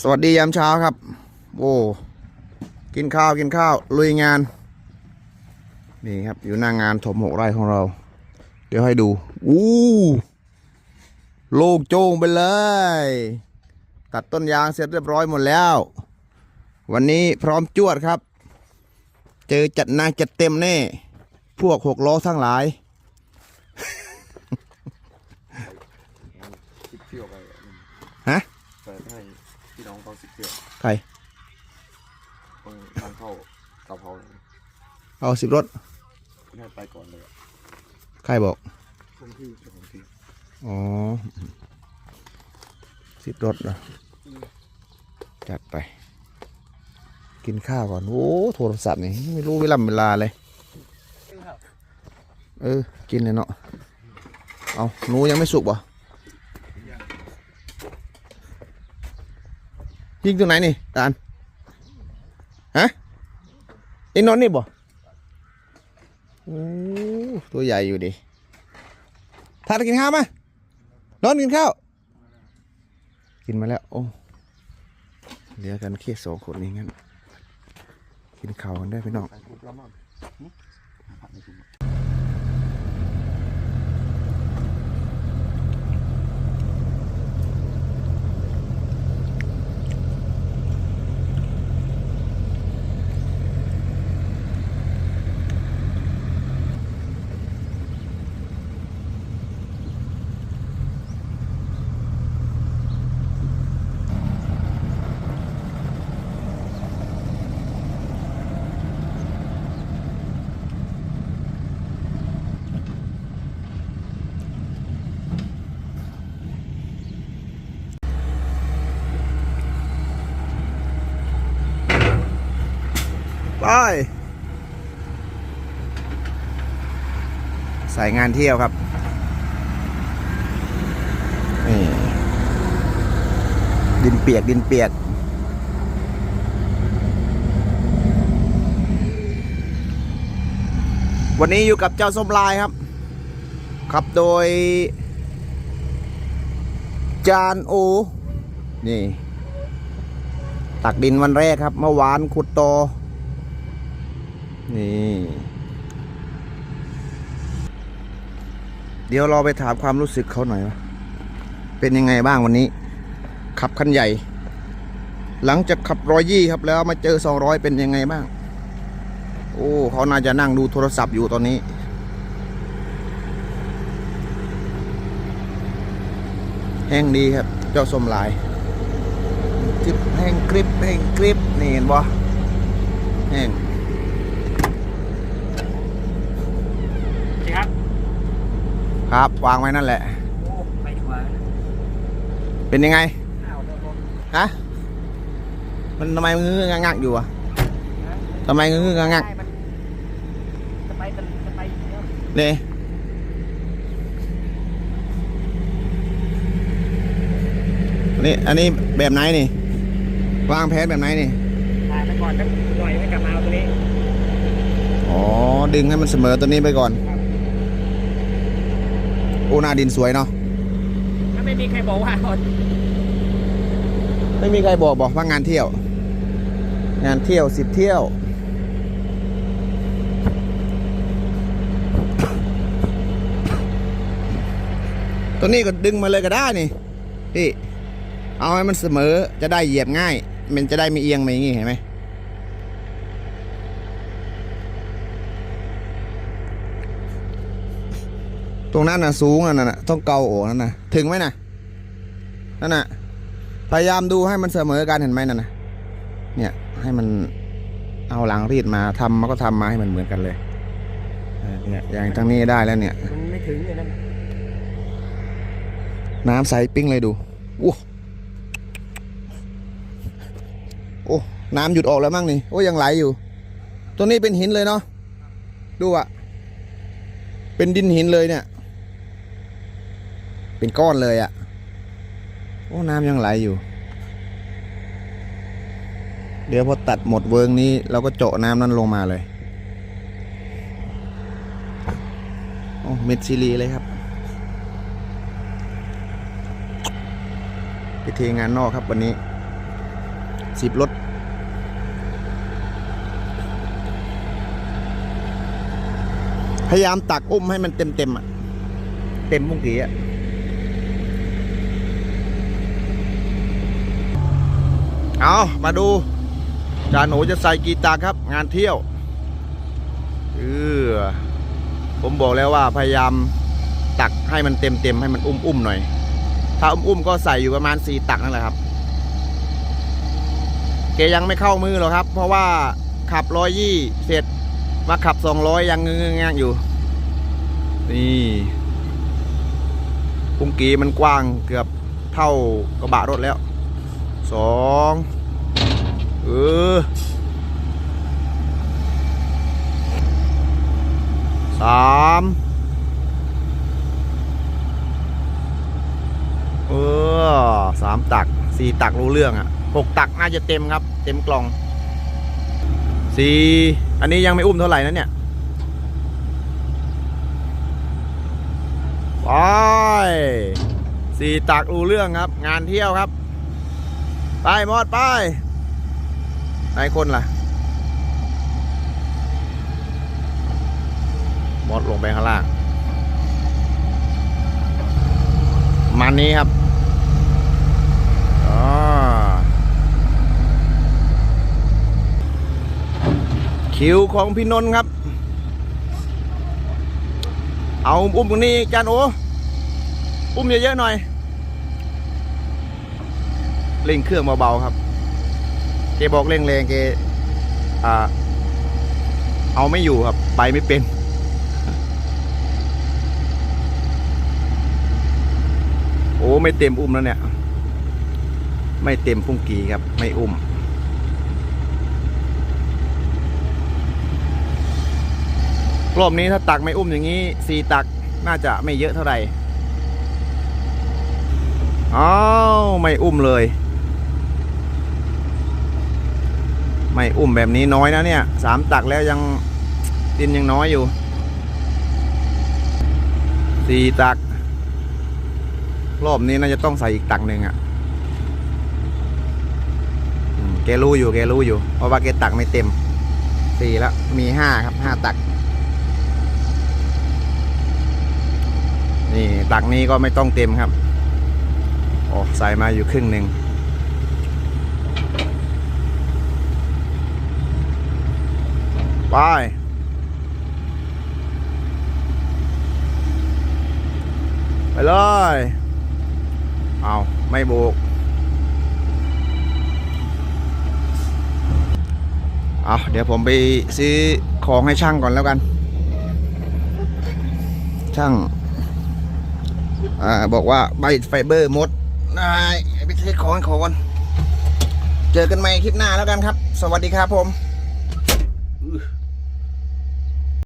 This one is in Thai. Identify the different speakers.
Speaker 1: สวัสดียามเช้าครับ โอ้กินข้าวกินข้าวลุยงาน นี่ครับ อยู่หน้างงานถมหกไร่ของเรา เดี๋ยวให้ดู อู้โล่งโจ้งไปเลย ตัดต้นยางเสร็จเรียบร้อยหมดแล้ว วันนี้พร้อมจวดครับ เจอจัดหนางจัดเต็มแน่ พวกหกล้อทั้งหลาย
Speaker 2: สิบเที่ยวไป
Speaker 1: ฮะ
Speaker 2: เปิดให้ พี่น้องเขาสิบเที่ยว
Speaker 1: ใคร
Speaker 2: ตรงทางเข้ากะเพราเนี่ย
Speaker 1: เอาสิบรถ
Speaker 2: ให้ไปก่อนเลยอะ
Speaker 1: ใครบอก
Speaker 2: ผมที่เจ้าของที่
Speaker 1: อ๋อสิบรถเหรอจัดไป กินข้าวก่อน โอ้โทรศัพท์นี่ไม่รู้เวลาเวลาเลย เออ กินเลยเนาะ เอาหนูยังไม่สุกบ่ ยิงตรงไหนนี่ตาลฮะไอ้นอนนี่บ่โอ้ตัวใหญ่อยู่ดิทานกินข้าวมานอนกินข้าว กินมาแล้ว โอ้เหลือกันแค่สองคนนี้งั้น กินข้าวกันได้พี่น้อง
Speaker 2: ไป
Speaker 1: สายงานเที่ยวครับ นี่ ดินเปียก ดินเปียก วันนี้อยู่กับเจ้าส้มลายครับ ขับโดย จานโอ นี่ตักดินวันแรกครับ เมื่อวานขุดตอ นี่ เดี๋ยวเราไปถามความรู้สึกเขาหน่อยว่าเป็นยังไงบ้างวันนี้ ขับคันใหญ่ หลังจากขับร้อยยี่ครับแล้วมาเจอสองร้อยเป็นยังไงบ้าง โอ้เขาน่าจะนั่งดูโทรศัพท์อยู่ตอนนี้แห้งดีครับ เจ้าสมลายจิบแห้งกริบแห้งกริบนี่เห็นบ่แห้ง
Speaker 3: ครับ
Speaker 1: ครับ วางไว้นั่นแหละ
Speaker 3: โอ้ไปดีกว่า
Speaker 1: เป็นยังไง
Speaker 3: อ้าวโดนลม
Speaker 1: ฮะ มันทำไมมันงื้องักๆอยู่อะทำไมงื้องัก
Speaker 3: ใช่มันจะไปจะไปเดี๋ยว
Speaker 1: ๆเนี่ยอันนี้อันนี้แบบไหนนี่ วางแผนแบบไหนนี่
Speaker 3: ถ่ายไปก่อนสักหน่อยไม่กลับมาเอาตัวนี้
Speaker 1: อ๋อ ดึงให้มันเสมอตัวนี้ไปก่อน
Speaker 3: ครับ
Speaker 1: โอ้หน้าดินสวยเนาะ
Speaker 3: ถ้าไม่มีใครบอกว่าเอา
Speaker 1: ไม่มีใครบอกบอกว่างานเที่ยว งานเที่ยวสิบเที่ยวตัวนี้ก็ดึงมาเลยก็ได้นี่พี่เอาให้มันเสมอจะได้เหยียบง่าย มันจะได้ไม่เอียงไปอย่างงี้เห็นไหม ตรงนั้นน่ะสูงอะนั่นน่ะต้องเกาโอ้นั่นน่ะถึงไหมน่ะนั่นน่ะพยายามดูให้มันเสมอกันเห็นไหมนั่นนะเนี่ยให้มันเอาหลังรีดมาทำมันก็ทำมาให้มันเหมือนกันเลยเออเนี่ยอย่างทางนี้ได้แล้วเนี่ย
Speaker 3: มันไม่ถึงเลยนั่น
Speaker 1: น้ำใสปิ้งเลยดูโอ้โอ้น้ำหยุดออกแล้วมั้งนี่โอ้ยังไหลอยู่ ตัวนี้เป็นหินเลยเนาะดูอะเป็นดินหินเลยเนี่ย เป็นก้อนเลยอะโอ้น้ำยังไหลอยู่ เดี๋ยวพอตัดหมดเวิงนี้เราก็เจาะน้ำนั้นลงมาเลย โอ้เม็ดซีรีเลยครับพิธีงานนอกครับวันนี้สิบรถพยายามตักอุ้มให้มันเต็มเต็มๆอะเต็มพุงกีอะ เอามาดูจานหนูจะใส่กีตาร์ครับ งานเที่ยวเออผมบอกแล้วว่าพยายามตักให้มันเต็มเต็มๆให้มันอุ้มอุ้มๆหน่อย ถ้าอุ้มอุ้มๆก็ใส่อยู่ประมาณสี่ตักนั่นแหละครับเกยังไม่เข้ามือหรอกครับ เพราะว่าขับร้อยยี่เสร็จมาขับสองร้อยยังงงงอยู่ นี่ปุงกีมันกว้างเกือบเท่ากระบะรถแล้ว สองเออสามเออสามตักสี่ตักรู้เรื่องอะหกตักน่าจะเต็มครับ เต็มกล่องสี่อันนี้ยังไม่อุ้มเท่าไหร่นะเนี่ยไปสี่ตักรู้เรื่องครับ งานเที่ยวครับ ไปมอดไปไหนคนล่ะ มอดลงไปข้างล่าง มันนี้ครับอ๋อคิวของพี่นนท์ครับ เอาอุ้มตรงนี้จานโอ อุ้มเยอะๆหน่อย เร่งเครื่องเบาๆครับเกบอกเร่งแรงเกอ่าเอาไม่อยู่ครับ ไปไม่เป็น โอ้ไม่เต็มอุ้มแล้วเนี่ย ไม่เต็มพุ่งกีครับ ไม่อุ้มรอบนี้ถ้าตักไม่อุ้มอย่างนี้สี่ตักน่าจะไม่เยอะเท่าไหร่อ้าวไม่อุ้มเลย ไม่อุ้มแบบนี้น้อยนะเนี่ยสามตักแล้วยังดินยังน้อยอยู่สี่ตัก รอบนี้น่าจะต้องใส่อีกตักหนึ่งอะ่ะแกรู้อยู่แกรู้อยู่ เพราะว่าแกตักไม่เต็มสี่แล้วมีห้าครับห้าตัก นี่ตักนี้ก็ไม่ต้องเต็มครับ โอ้ใส่มาอยู่ครึ่งหนึ่ง ไปไปเลย เอาไม่โบก เอาเดี๋ยวผมไปซื้อของให้ช่างก่อนแล้วกัน ช่าง อ่า บอกว่าใบไฟเบอร์มดได้ไปซื้อของให้ขาก่อน เจอกันใหม่คลิปหน้าแล้วกันครับ สวัสดีครับผม